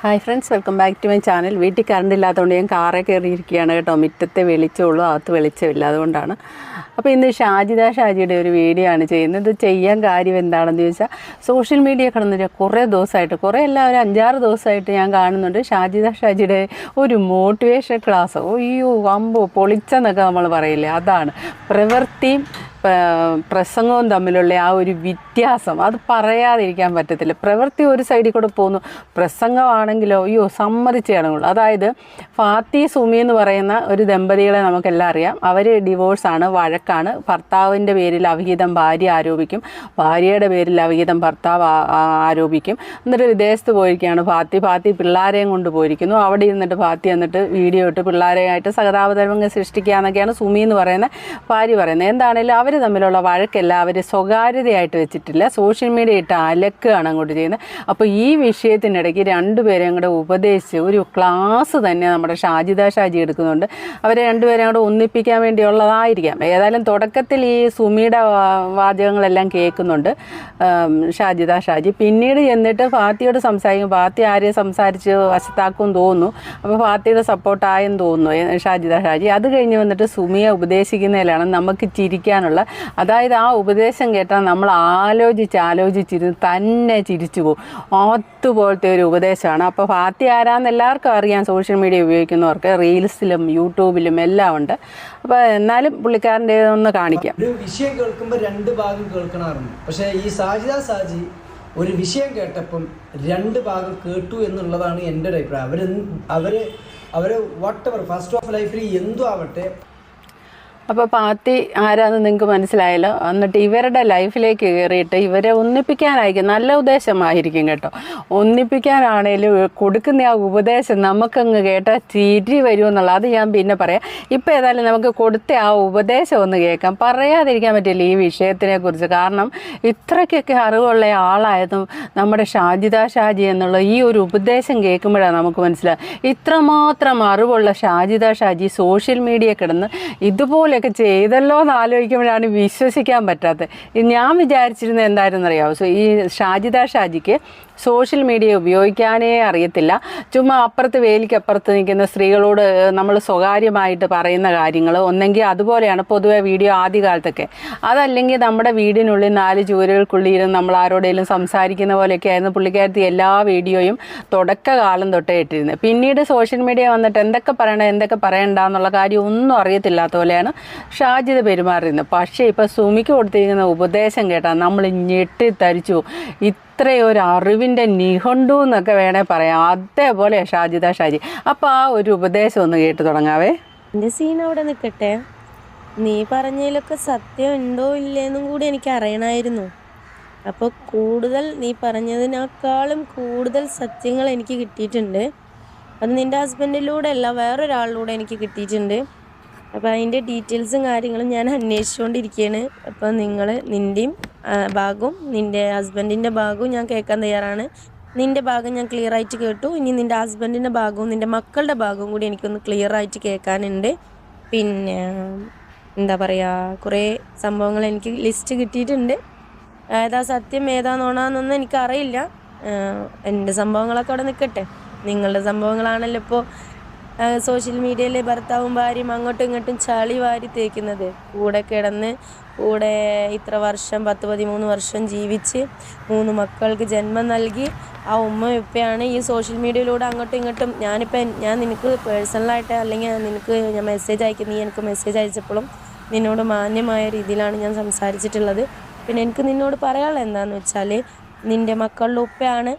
Hi friends welcome back to my channel വീട്ടിൽ current ഇല്ലാത്തതുകൊണ്ട് ഞാൻ കാറേ കയറിയിരിക്കുകയാണ് കേട്ടോ. മുറ്റത്തെ വെളിച്ചമുള്ളൂ അകത്ത് വെളിച്ചമില്ല. അതുകൊണ്ടാണ്. അപ്പോൾ ഇന്ന് ഷാജിദ ഷാജിയുടെ ഒരു വീഡിയോ ആണ് ചെയ്യുന്നത്. ചെയ്യാൻ കാര്യം എന്താണെന്ന് ചോദിച്ചാൽ സോഷ്യൽ മീഡിയ കടന്നിട്ട് കുറേ ദിവസമായിട്ട് കുറേ അല്ല ഒരു അഞ്ചാറ് ദിവസമായിട്ട് ഞാൻ കാണുന്നുണ്ട് ഷാജിദ ഷാജിയുടെ ഒരു മോട്ടിവേഷൻ ക്ലാസ് അയ്യോ അമ്പോ പൊളിച്ചെന്നൊക്കെ നമ്മൾ പറയില്ലേ? അതാണ്. പ്രവൃത്തിയും പ്രസംഗവും തമ്മിലുള്ള ആ ഒരു വ്യത്യാസം. അത് പറയാതിരിക്കാൻ പറ്റത്തില്ല. പ്രവൃത്തി ഒരു സൈഡിൽ കൂടെ പോകുന്നു. പ്രസംഗമാണെങ്കിലോ അയ്യോ സമ്മതിച്ച് കാണുള്ളൂ അതായത് ഫാത്തി സുമി എന്ന് പറയുന്ന ഒരു ദമ്പതികളെ നമുക്കെല്ലാം അറിയാം. അവർ ഡിവോഴ്സാണ് വഴക്കാണ്. ഭർത്താവിന്റെ പേരിൽ അവിഹിതം ഭാര്യ ആരോപിക്കും. ഭാര്യയുടെ പേരിൽ അവിഹിതം ഭർത്താവ് ആരോപിക്കും. എന്നിട്ട് വിദേശത്ത് പോയിരിക്കുകയാണ് ഫാത്തി. ഫാത്തി പിള്ളാരെയും കൊണ്ട് പോയിരിക്കുന്നു. അവിടെ ഇരുന്നിട്ട് ഫാത്തി എന്നിട്ട് വീഡിയോ ഇട്ട് പിള്ളാരെയായിട്ട് സഹതാപതരംഗം സൃഷ്ടിക്കുക എന്നൊക്കെയാണ് സുമി എന്ന് പറയുന്ന ഭാര്യ പറയുന്നത്. എന്താണേലും തമ്മിലുള്ള വഴക്കല്ല അവർ സ്വകാര്യതയായിട്ട് വെച്ചിട്ടില്ല. സോഷ്യൽ മീഡിയ ഇട്ട് അലക്കുകയാണ് അങ്ങോട്ട് ചെയ്യുന്നത്. അപ്പോൾ ഈ വിഷയത്തിനിടയ്ക്ക് രണ്ടുപേരെയും കൂടെ ഉപദേശിച്ച് ഒരു ക്ലാസ് തന്നെ നമ്മുടെ ഷാജിദ ഷാജി എടുക്കുന്നുണ്ട്. അവരെ രണ്ടുപേരെയും അങ്ങോട്ട് ഒന്നിപ്പിക്കാൻ വേണ്ടിയുള്ളതായിരിക്കാം. ഏതായാലും തുടക്കത്തിൽ ഈ സുമിയുടെ വാചകങ്ങളെല്ലാം കേൾക്കുന്നുണ്ട് ഷാജിദ ഷാജി. പിന്നീട് ചെന്നിട്ട് ഫാത്തിയോട് സംസാരിക്കും. ഫാത്തി ആരെയും സംസാരിച്ച് വശത്താക്കും തോന്നുന്നു. അപ്പോൾ ഫാത്തിയുടെ സപ്പോർട്ടായെന്ന് തോന്നുന്നു ഷാജിദ ഷാജി. അത് കഴിഞ്ഞ് വന്നിട്ട് സുമിയെ ഉപദേശിക്കുന്നതിലാണ് നമുക്ക് ചിരിക്കാനുള്ള അതായത് ആ ഉപദേശം കേട്ടാൽ നമ്മൾ ആലോചിച്ച് ആലോചിച്ചിരുന്ന് തന്നെ ചിരിച്ചു പോകും. അതുപോലത്തെ ഒരു ഉപദേശമാണ്. അപ്പോൾ ഫാത്തി ആരാന്ന് എല്ലാവർക്കും അറിയാം. സോഷ്യൽ മീഡിയ ഉപയോഗിക്കുന്നവർക്ക് റീൽസിലും യൂട്യൂബിലും എല്ലാം ഉണ്ട്. അപ്പോൾ എന്നാലും പുള്ളിക്കാരന്റെ ഒന്ന് കാണിക്കാം. ഒരു വിഷയം കേൾക്കുമ്പോൾ രണ്ട് ഭാഗം കേൾക്കണമായിരുന്നു. പക്ഷേ ഈ സാജിദ സാജി ഒരു വിഷയം കേട്ടപ്പം രണ്ട് ഭാഗം കേട്ടു എന്നുള്ളതാണ് എന്റെ ഒരു അഭിപ്രായം. അവർ അവർ അവർ വാട്ട് എവർ ഫസ്റ്റ് ഓഫ് ലൈഫിൽ എന്തു ആവട്ടെ അപ്പോൾ പാർട്ടി ആരാന്ന് നിങ്ങൾക്ക് മനസ്സിലായല്ലോ? എന്നിട്ട് ഇവരുടെ ലൈഫിലേക്ക് കയറിയിട്ട് ഇവരെ ഒന്നിപ്പിക്കാനായിരിക്കും. നല്ല ഉദ്ദേശമായിരിക്കും കേട്ടോ. ഒന്നിപ്പിക്കാനാണേലും കൊടുക്കുന്ന ആ ഉപദേശം നമുക്കങ്ങ് കേട്ടാൽ ചിരി വരുമെന്നുള്ള അത് ഞാൻ പിന്നെ പറയാം. ഇപ്പൊ ഏതായാലും നമുക്ക് കൊടുത്ത ആ ഉപദേശം ഒന്ന് കേൾക്കാം. പറയാതിരിക്കാൻ പറ്റില്ല ഈ വിഷയത്തിനെ കുറിച്ച് കാരണം ഇത്രയ്ക്കൊക്കെ അറിവുള്ള ആളായതും നമ്മുടെ ഷാജിദ ഷാജി എന്നുള്ള ഈ ഒരു ഉപദേശം കേൾക്കുമ്പോഴാണ് നമുക്ക് മനസ്സിലാകും ഇത്രമാത്രം അറിവുള്ള ഷാജിദ ഷാജി സോഷ്യൽ മീഡിയ കിടന്ന് ഇതുപോലെയൊക്കെ ചെയ്തല്ലോ എന്ന് ആലോചിക്കുമ്പോഴാണ് വിശ്വസിക്കാൻ പറ്റാത്തത്. ഞാൻ വിചാരിച്ചിരുന്നത് എന്തായിരുന്നു അറിയാമോ സോ ഈ ഷാജിദ ഷാജിക്ക് സോഷ്യൽ മീഡിയ ഉപയോഗിക്കാനേ അറിയത്തില്ല. ചുമ്മാ അപ്പുറത്ത് വേലിക്കപ്പുറത്ത് നിൽക്കുന്ന സ്ത്രീകളോട് നമ്മൾ സ്വകാര്യമായിട്ട് പറയുന്ന കാര്യങ്ങൾ ഒന്നെങ്കിൽ അതുപോലെയാണ് പൊതുവെ വീഡിയോ ആദ്യകാലത്തൊക്കെ. അതല്ലെങ്കിൽ നമ്മുടെ വീടിനുള്ളിൽ നാല് ചുവരുകൾക്കുള്ളിൽ നമ്മൾ ആരോടെങ്കിലും സംസാരിക്കുന്ന പോലെയൊക്കെ ആയിരുന്നു പുള്ളിക്കാരത്തി എല്ലാ വീഡിയോയും തുടക്കകാലം തൊട്ടേ ഇട്ടിരുന്നത്. പിന്നീട് സോഷ്യൽ മീഡിയ വന്നിട്ട് എന്തൊക്കെ പറയണം എന്തൊക്കെ പറയണ്ട എന്നുള്ള കാര്യം ഒന്നും അറിയത്തില്ലാത്ത പോലെയാണ് ഷാജിദ പെരുമാറിയിരുന്നു. പക്ഷേ ഇപ്പോൾ സുമിക്ക് കൊടുത്തിരിക്കുന്ന ഉപദേശം കേട്ടാൽ നമ്മൾ ഞെട്ടിത്തരിച്ചു. ഇത്രയൊരു അറിവിന്റെ നിഘണ്ടു എന്നൊക്കെ വേണേൽ പറയാം. അതേപോലെ ഷാജിദ ഷാജി. അപ്പോൾ ആ ഒരു ഉപദേശം ഒന്ന് കേട്ട് തുടങ്ങാവേ. എന്റെ സീൻ അവിടെ നിൽക്കട്ടെ നീ പറഞ്ഞതിലൊക്കെ സത്യം ഉണ്ടോ ഇല്ലേന്നും കൂടി എനിക്ക് അറിയണമായിരുന്നു അപ്പോൾ കൂടുതൽ നീ പറഞ്ഞതിനേക്കാളും കൂടുതൽ സത്യങ്ങൾ എനിക്ക് കിട്ടിയിട്ടുണ്ട്. അത് നിന്റെ ഹസ്ബൻഡിലൂടെ അല്ല വേറൊരാളിലൂടെ എനിക്ക് കിട്ടിയിട്ടുണ്ട്. അപ്പോൾ അതിന്റെ ഡീറ്റെയിൽസും കാര്യങ്ങളും ഞാൻ അന്വേഷിച്ചുകൊണ്ടിരിക്കുകയാണ് അപ്പോൾ നിങ്ങൾ നിന്റെയും ഭാഗവും നിന്റെ ഹസ്ബൻഡിന്റെ ഭാഗവും ഞാൻ കേൾക്കാൻ തയ്യാറാണ്. നിന്റെ ഭാഗം ഞാൻ ക്ലിയർ ആയിട്ട് കേട്ടു. ഇനി നിന്റെ ഹസ്ബൻഡിന്റെ ഭാഗവും നിന്റെ മക്കളുടെ ഭാഗവും കൂടി എനിക്കൊന്ന് ക്ലിയർ ആയിട്ട് കേൾക്കാനുണ്ട്. പിന്നെ എന്താ പറയുക കുറേ സംഭവങ്ങൾ എനിക്ക് ലിസ്റ്റ് കിട്ടിയിട്ടുണ്ട്. ഏതാ സത്യം ഏതാ നോണാന്നൊന്നും എനിക്കറിയില്ല. എന്റെ സംഭവങ്ങളൊക്കെ അവിടെ നിൽക്കട്ടെ. നിങ്ങളുടെ സംഭവങ്ങളാണല്ലോ ഇപ്പോൾ സോഷ്യൽ മീഡിയയിൽ ഭർത്താവും ഭാര്യയും അങ്ങോട്ടും ഇങ്ങോട്ടും ചളി വാരി തേക്കുന്നത്. കൂടെ കിടന്ന് കൂടെ ഇത്ര വർഷം പത്ത് പതിമൂന്ന് വർഷം ജീവിച്ച് മൂന്ന് മക്കൾക്ക് ജന്മം നൽകി ആ ഉമ്മ ഉപ്പയാണ് ഈ സോഷ്യൽ മീഡിയയിലൂടെ അങ്ങോട്ടും ഇങ്ങോട്ടും ഞാനിപ്പോൾ ഞാൻ നിനക്ക് പേഴ്സണലായിട്ട് അല്ലെങ്കിൽ നിനക്ക് ഞാൻ മെസ്സേജ് അയക്കും നീ എനിക്ക് മെസ്സേജ് അയച്ചപ്പോഴും നിന്നോട് മാന്യമായ രീതിയിലാണ് ഞാൻ സംസാരിച്ചിട്ടുള്ളത്. പിന്നെ എനിക്ക് നിന്നോട് പറയാനുള്ളത് എന്താണെന്ന് വെച്ചാൽ നിന്റെ മക്കളുടെ ഉപ്പയാണ്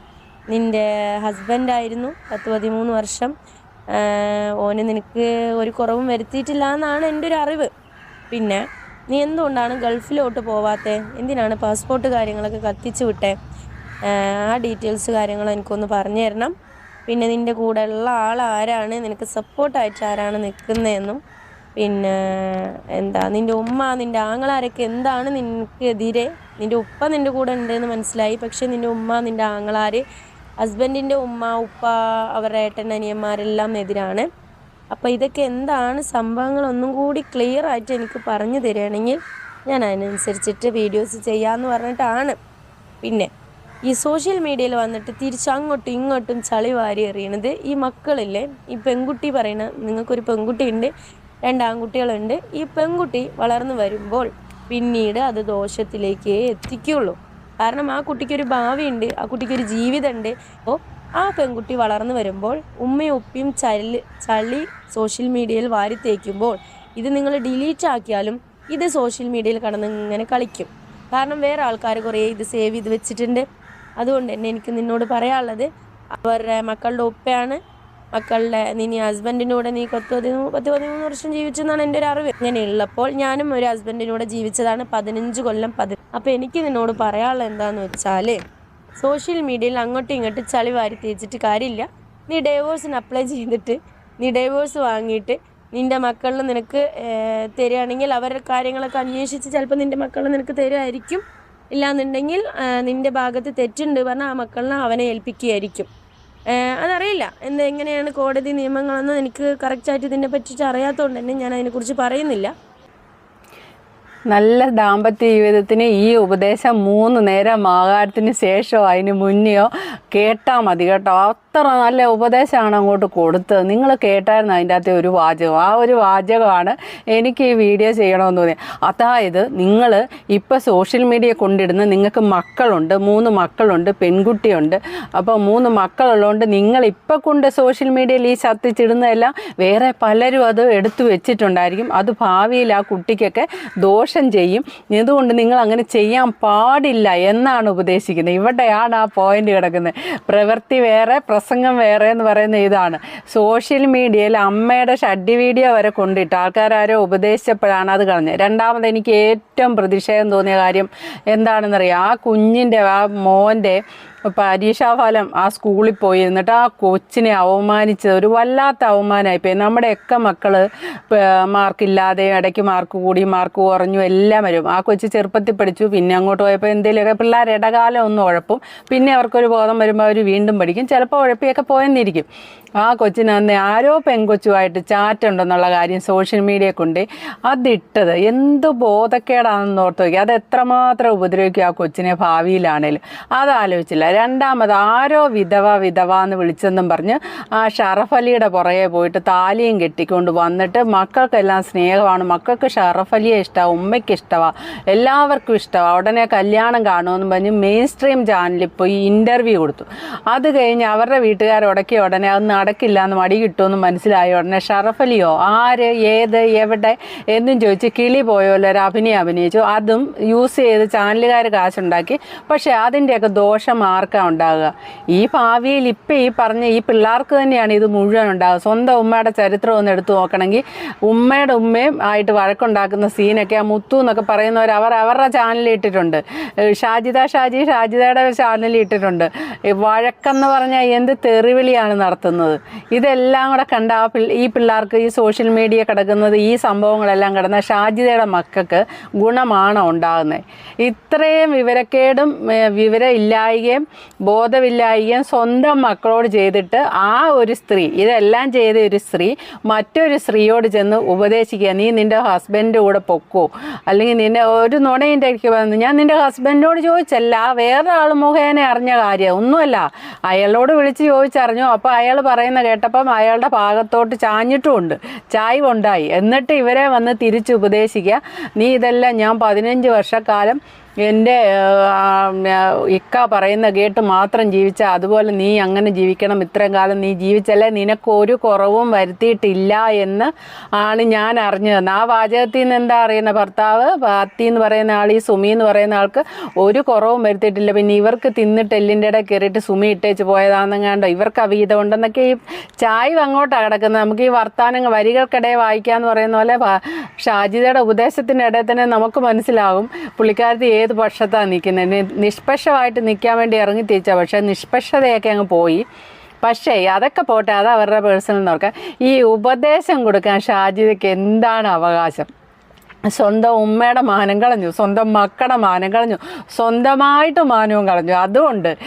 നിന്റെ ഹസ്ബൻഡായിരുന്നു പത്ത് പതിമൂന്ന് വർഷം. ഓന് നിനക്ക് ഒരു കുറവും വരുത്തിയിട്ടില്ല എന്നാണ് എന്റെ ഒരു അറിവ്. പിന്നെ നീ എന്തുകൊണ്ടാണ് ഗൾഫിലോട്ട് പോവാത്തത് എന്തിനാണ് പാസ്പോർട്ട് കാര്യങ്ങളൊക്കെ കത്തിച്ചു വിട്ടേ? ആ ഡീറ്റെയിൽസ് കാര്യങ്ങൾ എനിക്കൊന്ന് പറഞ്ഞു തരണം. പിന്നെ നിന്റെ കൂടെ ഉള്ള ആൾ ആരാണ്? നിനക്ക് സപ്പോർട്ടായിട്ട് ആരാണ് നിൽക്കുന്നതെന്നും പിന്നെ എന്താ നിന്റെ ഉമ്മ നിന്റെ ആങ്ങളാരൊക്കെ എന്താണ് നിനക്കെതിരെ? നിന്റെ ഉപ്പ നിന്റെ കൂടെ ഉണ്ടെന്ന് മനസ്സിലായി. പക്ഷേ നിന്റെ ഉമ്മ നിന്റെ ആങ്ങളാർ ഹസ്ബൻഡിന്റെ ഉമ്മ ഉപ്പ അവരുടെ ഏട്ടൻ അനിയന്മാരെല്ലാം എതിരാണ്. അപ്പോൾ ഇതൊക്കെ എന്താണ് സംഭവങ്ങളൊന്നും കൂടി ക്ലിയർ ആയിട്ട് എനിക്ക് പറഞ്ഞു തരികയാണെങ്കിൽ ഞാൻ അതിനനുസരിച്ചിട്ട് വീഡിയോസ് ചെയ്യാമെന്ന് പറഞ്ഞിട്ടാണ്. പിന്നെ ഈ സോഷ്യൽ മീഡിയയിൽ വന്നിട്ട് തിരിച്ചങ്ങോട്ടും ഇങ്ങോട്ടും ചളി വാരി എറിയണത് ഈ മക്കളില്ലേ? ഈ പെൺകുട്ടി പറയണ നിങ്ങൾക്കൊരു പെൺകുട്ടി ഉണ്ട് രണ്ട് ആൺകുട്ടികളുണ്ട്. ഈ പെൺകുട്ടി വളർന്നു വരുമ്പോൾ പിന്നീട് അത് ദോഷത്തിലേക്കേ എത്തിക്കുള്ളൂ. കാരണം ആ കുട്ടിക്കൊരു ഭാവിയുണ്ട് ആ കുട്ടിക്കൊരു ജീവിതമുണ്ട്. അപ്പോൾ ആ പെൺകുട്ടി വളർന്നു വരുമ്പോൾ ഉമ്മയും ഉപ്പയും ചളി ചളി സോഷ്യൽ മീഡിയയിൽ വാരി തേക്കുമ്പോൾ ഇത് നിങ്ങൾ ഡിലീറ്റ് ആക്കിയാലും ഇത് സോഷ്യൽ മീഡിയയിൽ കടന്ന് ഇങ്ങനെ കളിക്കും. കാരണം വേറെ ആൾക്കാർ കുറേ ഇത് സേവ് ചെയ്ത് വെച്ചിട്ടുണ്ട്. അതുകൊണ്ട് തന്നെ എനിക്ക് നിന്നോട് പറയാനുള്ളത് അവരുടെ മക്കളുടെ ഉപ്പയാണ് മക്കളുടെ നീ നീ ഹസ്ബൻഡിന്റെ കൂടെ നീ പത്ത് പതിമൂന്ന് പത്ത് പതിമൂന്ന് വർഷം ജീവിച്ചെന്നാണ് എന്റെ ഒരു അറിവ്. ഇങ്ങനെ ഉള്ളപ്പോൾ ഞാനും ഒരു ഹസ്ബൻഡിന്റെ കൂടെ ജീവിച്ചതാണ് പതിനഞ്ച് കൊല്ലം പതി. അപ്പോൾ എനിക്ക് നിന്നോട് പറയാനുള്ളത് എന്താണെന്ന് വെച്ചാൽ സോഷ്യൽ മീഡിയയിൽ അങ്ങോട്ടും ഇങ്ങോട്ടും ചളി വാരി തേച്ചിട്ട് കാര്യമില്ല. നീ ഡൈവോഴ്സിന് അപ്ലൈ ചെയ്തിട്ട് നീ ഡൈവോഴ്സ് വാങ്ങിയിട്ട് നിന്റെ മക്കളിൽ നിനക്ക് തരികയാണെങ്കിൽ അവരുടെ കാര്യങ്ങളൊക്കെ അന്വേഷിച്ച് ചിലപ്പോൾ നിന്റെ മക്കളിൽ നിനക്ക് തരുമായിരിക്കും. ഇല്ലാന്നുണ്ടെങ്കിൽ നിന്റെ ഭാഗത്ത് തെറ്റുണ്ട് പറഞ്ഞാൽ ആ മക്കളിനെ അവനെ ഏൽപ്പിക്കുകയായിരിക്കും. അതറിയില്ല. എന്ത് എങ്ങനെയാണ് കോടതി നിയമങ്ങളെന്ന് എനിക്ക് കറക്റ്റായിട്ട് ഇതിനെ പറ്റിയിട്ട് അറിയാത്തതുകൊണ്ട് തന്നെ ഞാൻ അതിനെക്കുറിച്ച് പറയുന്നില്ല. നല്ല ദാമ്പത്യ ജീവിതത്തിന് ഈ ഉപദേശം മൂന്ന് നേരം ആകാരത്തിന് ശേഷമോ അതിന് മുന്നെയോ കേട്ടാൽ മതി കേട്ടോ. അത്ര നല്ല ഉപദേശമാണ് അങ്ങോട്ട് കൊടുത്തത്. നിങ്ങൾ കേട്ടായിരുന്നു അതിന്റെ അകത്തെ ഒരു വാചകം. ആ ഒരു വാചകമാണ് എനിക്ക് ഈ വീഡിയോ ചെയ്യണമെന്ന് തോന്നി അതായത് നിങ്ങൾ ഇപ്പോൾ സോഷ്യൽ മീഡിയ കൊണ്ടിടുന്ന നിങ്ങൾക്ക് മക്കളുണ്ട് മൂന്ന് മക്കളുണ്ട് പെൺകുട്ടിയുണ്ട്. അപ്പോൾ മൂന്ന് മക്കളുള്ളതുകൊണ്ട് നിങ്ങൾ ഇപ്പം കൊണ്ട് സോഷ്യൽ മീഡിയയിൽ ഈ ശത്തിച്ചിടുന്നതെല്ലാം വേറെ പലരും അത് എടുത്തു വെച്ചിട്ടുണ്ടായിരിക്കും. അത് ഭാവിയിൽ ആ കുട്ടിക്കൊക്കെ ദോഷം ചെയ്യും. എന്തുകൊണ്ട് നിങ്ങൾ അങ്ങനെ ചെയ്യാൻ പാടില്ല എന്നാണ് ഉപദേശിക്കുന്നത്. ഇവിടെയാണ് ആ പോയിന്റ് കിടക്കുന്നത്. പ്രവൃത്തി വേറെ പ്രസംഗം വേറെ എന്ന് പറയുന്ന ഇതാണ്. സോഷ്യൽ മീഡിയയിൽ അമ്മയുടെ ഷഡ്ഡി വീഡിയോ വരെ കൊണ്ടിട്ട് ആൾക്കാരാരോ ഉപദേശിച്ചപ്പോഴാണ് അത് കളഞ്ഞത്. രണ്ടാമത് എനിക്ക് ഏറ്റവും പ്രതിഷേധം തോന്നിയ കാര്യം എന്താണെന്നറിയാം. ആ കുഞ്ഞിന്റെ ആ മോന്റെ പരീക്ഷാഫലം ആ സ്കൂളിൽ പോയി എന്നിട്ട് ആ കൊച്ചിനെ അവമാനിച്ചത് ഒരു വല്ലാത്ത അവമാനമായിപ്പോയി നമ്മുടെയൊക്കെ മക്കൾ മാർക്കില്ലാതെ ഇടയ്ക്ക് മാർക്ക് കൂടി മാർക്ക് കുറഞ്ഞു എല്ലാം വരും. ആ കൊച്ചു ചെറുപ്പത്തിൽ പഠിച്ചു പിന്നെ അങ്ങോട്ട് പോയപ്പോൾ എന്തെങ്കിലുമൊക്കെ പിള്ളേർ ഇടകാലം ഒന്നും ഉഴപ്പും. പിന്നെ അവർക്കൊരു ബോധം വരുമ്പോൾ അവർ വീണ്ടും പഠിക്കും. ചിലപ്പോൾ ഉഴപ്പിയൊക്കെ പോയെന്നിരിക്കും. ആ കൊച്ചിന് അന്ന് ആരോ പെൺകൊച്ചുമായിട്ട് ചാറ്റ് ഉണ്ടെന്നുള്ള കാര്യം സോഷ്യൽ മീഡിയ കൊണ്ട് അതിട്ടത്. എന്ത് ബോധക്കേടാണെന്ന് ഓർത്ത് നോക്കി. അത് എത്രമാത്രം ഉപദ്രവിക്കും ആ കൊച്ചിനെ ഭാവിയിലാണേലും. അതാലോചിച്ചില്ല രണ്ടാമത് ആരോ വിധവ വിധവ എന്ന് വിളിച്ചെന്നും പറഞ്ഞ് ആ ഷറഫ് അലിയുടെ പുറകെ പോയിട്ട് താലിയും കെട്ടിക്കൊണ്ട് വന്നിട്ട് മക്കൾക്കെല്ലാം സ്നേഹമാണ്. മക്കൾക്ക് ഷറഫ് അലിയെ ഇഷ്ടമാണ് ഉമ്മയ്ക്ക് ഇഷ്ടമാണ് എല്ലാവർക്കും ഇഷ്ടമാണ് ഉടനെ കല്യാണം കാണുമെന്ന് പറഞ്ഞ് മെയിൻ സ്ട്രീം ചാനലിൽ പോയി ഇന്റർവ്യൂ കൊടുത്തു. അത് കഴിഞ്ഞ് അവരുടെ വീട്ടുകാർ ഉടക്കി ഉടനെ അത് നടക്കില്ല എന്ന് മടി കിട്ടുമെന്ന് മനസ്സിലായ ഉടനെ ഷറഫ് അലിയോ ആര് ഏത് എവിടെ എന്നും ചോദിച്ച് കിളി പോയോല്ലോ ഒരു അഭിനയം അഭിനയിച്ചു. അതും യൂസ് ചെയ്ത് ചാനലുകാർ കാശുണ്ടാക്കി. പക്ഷേ അതിന്റെയൊക്കെ ദോഷം ആർക്കാ ഉണ്ടാകുക ഈ ഭാവിയിൽ ഇപ്പം ഈ പറഞ്ഞ ഈ പിള്ളേർക്ക് തന്നെയാണ് ഇത് മുഴുവൻ ഉണ്ടാകുക സ്വന്തം ഉമ്മയുടെ ചരിത്രം ഒന്ന് എടുത്തു നോക്കണമെങ്കിൽ ഉമ്മയുടെ ഉമ്മയും ആയിട്ട് വഴക്കുണ്ടാക്കുന്ന സീനൊക്കെ ആ മുത്തു എന്നൊക്കെ പറയുന്നവർ അവർ അവരുടെ ചാനലിൽ ഇട്ടിട്ടുണ്ട്. ഷാജിദ ഷാജി ഷാജിദയുടെ ചാനലിൽ ഇട്ടിട്ടുണ്ട്. വഴക്കെന്ന് പറഞ്ഞാൽ എന്ത് തെറിവിളിയാണ് നടത്തുന്നത്. ഇതെല്ലാം കൂടെ കണ്ട ആ ഈ പിള്ളേർക്ക് ഈ സോഷ്യൽ മീഡിയ കിടക്കുന്നത് ഈ സംഭവങ്ങളെല്ലാം കിടന്ന ഷാജിദയുടെ മക്കൾക്ക് ഗുണമാണോ ഉണ്ടാകുന്നത്? ഇത്രയും വിവരക്കേടും വിവരം ഇല്ലായികയും ബോധമില്ലായികയും സ്വന്തം മക്കളോട് ചെയ്തിട്ട് ആ ഒരു സ്ത്രീ ഇതെല്ലാം ചെയ്ത ഒരു സ്ത്രീ മറ്റൊരു സ്ത്രീയോട് ചെന്ന് ഉപദേശിക്കുക നീ നിന്റെ ഹസ്ബൻഡിന്റെ കൂടെ പൊക്കോ. അല്ലെങ്കിൽ നിന്നെ ഒരു നുണയിന്റെ എനിക്ക് വന്നു ഞാൻ നിന്റെ ഹസ്ബൻഡിനോട് ചോദിച്ചല്ല വേറെ ആൾ മുഖേന അറിഞ്ഞ കാര്യം. ഒന്നുമല്ല. അയാളോട് വിളിച്ച് ചോദിച്ചറിഞ്ഞു. അപ്പോൾ അയാൾ പറയുന്ന കേട്ടപ്പം അയാളുടെ ഭാഗത്തോട്ട് ചാഞ്ഞിട്ടുമുണ്ട് ചായ്വുണ്ടായി. എന്നിട്ട് ഇവരെ വന്ന് തിരിച്ച് ഉപദേശിക്കുക. നീ ഇതെല്ലാം ഞാൻ പതിനഞ്ച് വർഷക്കാലം എന്റെ ഇക്ക പറയുന്ന കേട്ട് മാത്രം ജീവിച്ച അതുപോലെ നീ അങ്ങനെ ജീവിക്കണം. ഇത്രയും കാലം നീ ജീവിച്ചല്ലേ? നിനക്കൊരു കുറവും വരുത്തിയിട്ടില്ല എന്ന് ആണ് ഞാൻ അറിഞ്ഞത്. ആ വാചകത്തിൽ നിന്ന് എന്താ അറിയുന്ന ഭർത്താവ്? പാത്തി എന്ന് പറയുന്ന ആൾ ഈ സുമി എന്ന് പറയുന്ന ആൾക്ക് ഒരു കുറവും വരുത്തിയിട്ടില്ല. പിന്നെ ഇവർക്ക് തിന്നിട്ട് എല്ലിന്റെ ഇടയിൽ കയറിയിട്ട് സുമി ഇട്ടേച്ച് പോയതാണെന്നങ്ങാണ്ടോ ഇവർക്ക് അവീതം ഉണ്ടെന്നൊക്കെ ഈ ചായവ് അങ്ങോട്ടാണ് കിടക്കുന്നത്. നമുക്ക് ഈ വർത്താനങ്ങൾ വരികൾക്കിടയിൽ വായിക്കാന്ന് പറയുന്ന പോലെ ഷാജിതയുടെ ഉപദേശത്തിന്റെ ഇടയിൽ തന്നെ നമുക്ക് മനസ്സിലാകും പുള്ളിക്കാരത്തി ഏത് പക്ഷത്താണ് നിൽക്കുന്നത് നിഷ്പക്ഷമായിട്ട് നിൽക്കാൻ വേണ്ടി ഇറങ്ങി തിരിച്ച. പക്ഷേ നിഷ്പക്ഷതയൊക്കെ അങ്ങ് പോയി. പക്ഷേ അതൊക്കെ പോട്ടെ അത് അവരുടെ പേഴ്സണൽ നോക്കാം. ഈ ഉപദേശം കൊടുക്കാൻ ഷാജിദയ്ക്ക് എന്താണ് അവകാശം? സ്വന്തം ഉമ്മയുടെ മാനം കളഞ്ഞു സ്വന്തം മക്കളുടെ മാനം കളഞ്ഞു സ്വന്തമായിട്ട് മാനവും കളഞ്ഞു. അതുകൊണ്ട്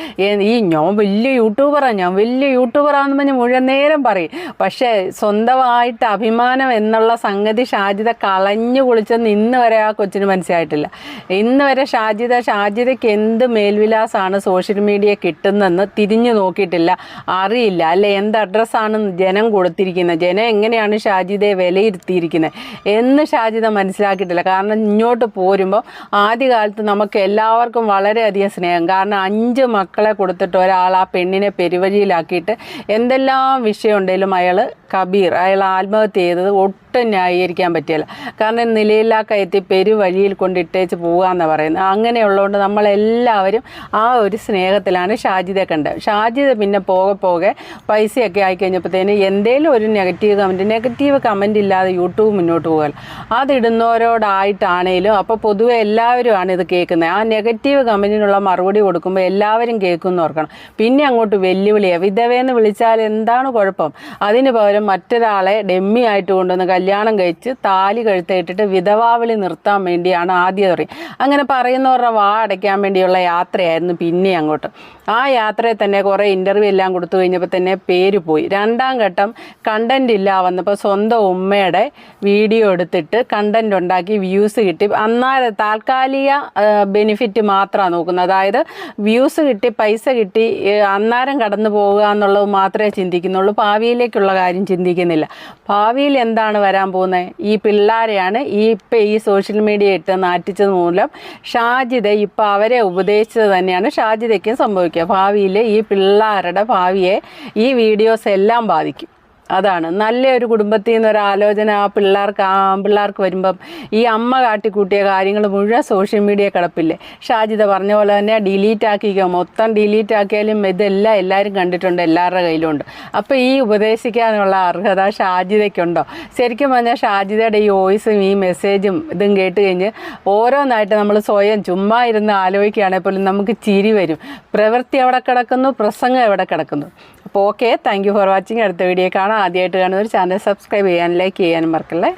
ഈ ഞാൻ വലിയ യൂട്യൂബറാണ് ഞാൻ വലിയ യൂട്യൂബറാണെന്ന് പറഞ്ഞ് മുഴുവൻ നേരം പറയും. പക്ഷേ സ്വന്തമായിട്ട് അഭിമാനം എന്നുള്ള സംഗതി ഷാജിത കളഞ്ഞു കുളിച്ചെന്ന് ഇന്ന് വരെ ആ കൊച്ചിന് മനസ്സിലായിട്ടില്ല. ഇന്ന് വരെ ഷാജിത ഷാജിതയ്ക്ക് എന്ത് മേൽവിലാസമാണ് സോഷ്യൽ മീഡിയ കിട്ടുന്നതെന്ന് തിരിഞ്ഞു നോക്കിയിട്ടില്ല. അറിയില്ല. അല്ലെ എന്ത് അഡ്രസ്സാണ് ജനം കൊടുത്തിരിക്കുന്നത്? ജനം എങ്ങനെയാണ് ഷാജിതയെ വിലയിരുത്തിയിരിക്കുന്നത്? എന്ന് ഷാജിത മനസ്സിലാക്കിയിട്ടില്ല. കാരണം ഇങ്ങോട്ട് പോരുമ്പോൾ ആദ്യകാലത്ത് നമുക്ക് എല്ലാവർക്കും വളരെയധികം സ്നേഹം. കാരണം അഞ്ച് മക്കളെ കൊടുത്തിട്ട് ഒരാൾ ആ പെണ്ണിനെ പെരുവഴിയിലാക്കിയിട്ട് എന്തെല്ലാം വിഷയം ഉണ്ടെങ്കിലും അയാൾ കബീർ. അയാൾ ആത്മഹത്യ ചെയ്തത് ഒട്ടും ന്യായീകരിക്കാൻ പറ്റില്ല. കാരണം നിലയില്ലാ കയറ്റി പെരുവഴിയിൽ കൊണ്ടിട്ടേച്ച് പോകാമെന്നാണ് പറയുന്നത്. അങ്ങനെയുള്ളതുകൊണ്ട് നമ്മളെല്ലാവരും ആ ഒരു സ്നേഹത്തിലാണ് ഷാജിദയെ കണ്ടത്. ഷാജിദ പിന്നെ പോകെ പോകെ പൈസയൊക്കെ ആയി കഴിഞ്ഞപ്പോഴത്തേന് എന്തേലും ഒരു നെഗറ്റീവ് കമന്റ് നെഗറ്റീവ് കമന്റ് ഇല്ലാതെ യൂട്യൂബ് മുന്നോട്ട് പോകാൻ അതിടുന്നവരോടായിട്ടാണേലും അപ്പോൾ പൊതുവെ എല്ലാവരും ആണ് ഇത് കേൾക്കുന്നത്. ആ നെഗറ്റീവ് കമന്റിനുള്ള മറുപടി കൊടുക്കുമ്പോൾ എല്ലാവരും കേൾക്കുമെന്ന് ഓർക്കണം. പിന്നെ അങ്ങോട്ട് വെല്ലുവിളിയാണ് വിധവയെന്ന് വിളിച്ചാൽ എന്താണ് കുഴപ്പം? അതിന് പകരം മറ്റൊരാളെ ഡെമ്മി ആയിട്ട് കൊണ്ടുവന്ന് കല്യാണം കഴിച്ച് താലി കഴുത്തേറ്റിട്ട് വിധവാവിളി നിർത്താൻ വേണ്ടിയാണ് ആദ്യം പറയും അങ്ങനെ പറയുന്നവരുടെ വാ അടയ്ക്കാൻ വേണ്ടിയുള്ള യാത്രയായിരുന്നു പിന്നെ അങ്ങോട്ട്. ആ യാത്രയിൽ തന്നെ കുറേ ഇന്റർവ്യൂ എല്ലാം കൊടുത്തു കഴിഞ്ഞപ്പോൾ തന്നെ പേര് പോയി. രണ്ടാം ഘട്ടം കണ്ടന്റ് ഇല്ല വന്നപ്പോൾ സ്വന്തം ഉമ്മയുടെ വീഡിയോ എടുത്തിട്ട് കണ്ടന്റ് ഉണ്ടാക്കി വ്യൂസ് കിട്ടി. അന്നേരം താൽക്കാലിക ബെനിഫിറ്റ് മാത്രമാണ് നോക്കുന്നത്. അതായത് വ്യൂസ് കിട്ടി പൈസ കിട്ടി അന്നേരം കടന്നു പോകുക എന്നുള്ളത് മാത്രമേ ചിന്തിക്കുന്നുള്ളൂ. ഭാവിയിലേക്കുള്ള കാര്യം ചിന്തിക്കുന്നില്ല. ഭാവിയിൽ എന്താണ് വരാൻ പോകുന്നത് ഈ പിള്ളേരെയാണ് ഈ ഇപ്പം ഈ സോഷ്യൽ മീഡിയ ഇട്ട് നാറ്റിച്ചത് മൂലം ഷാജിദ ഇപ്പം അവരെ ഉപദേശിച്ചത് തന്നെയാണ് ഷാജിദയ്ക്കും സംഭവിക്കുക. ഭാവിയിൽ ഈ പിള്ളേരുടെ ഭാവിയെ ഈ വീഡിയോസ് എല്ലാം ബാധിക്കും. അതാണ്. നല്ല ഒരു കുടുംബത്തിൽ നിന്ന് ഒരു ആലോചന ആ പിള്ളേർക്ക് ആ പിള്ളേർക്ക് വരുമ്പം ഈ അമ്മ കാട്ടിക്കൂട്ടിയ കാര്യങ്ങൾ മുഴുവൻ സോഷ്യൽ മീഡിയ കിടപ്പില്ലേ? ഷാജിത പറഞ്ഞ പോലെ തന്നെ ഡിലീറ്റ് ആക്കിക്കോ. മൊത്തം ഡിലീറ്റ് ആക്കിയാലും ഇതെല്ലാം എല്ലാവരും കണ്ടിട്ടുണ്ട് എല്ലാവരുടെ കയ്യിലുണ്ട് അപ്പോൾ ഈ ഉപദേശിക്കാനുള്ള അർഹത ഷാജിതയ്ക്കുണ്ടോ? ശരിക്കും പറഞ്ഞാൽ ഷാജിതയുടെ ഈ വോയിസും ഈ മെസ്സേജും ഇതും കേട്ട് കഴിഞ്ഞ് ഓരോന്നായിട്ട് നമ്മൾ സ്വയം ചുമ്മാ ഇരുന്ന് ആലോചിക്കുകയാണെങ്കിൽ പോലും നമുക്ക് ചിരി വരും. പ്രവൃത്തി എവിടെ കിടക്കുന്നു പ്രസംഗം എവിടെ കിടക്കുന്നു. അപ്പോൾ okay thank you for watching അടുത്ത വീഡിയോ കാണാം. ആദ്യമായിട്ട് കാണുന്നവർ ചാനൽ സബ്സ്ക്രൈബ് ചെയ്യാനും ലൈക്ക് ചെയ്യാനും മറക്കല്ലേ?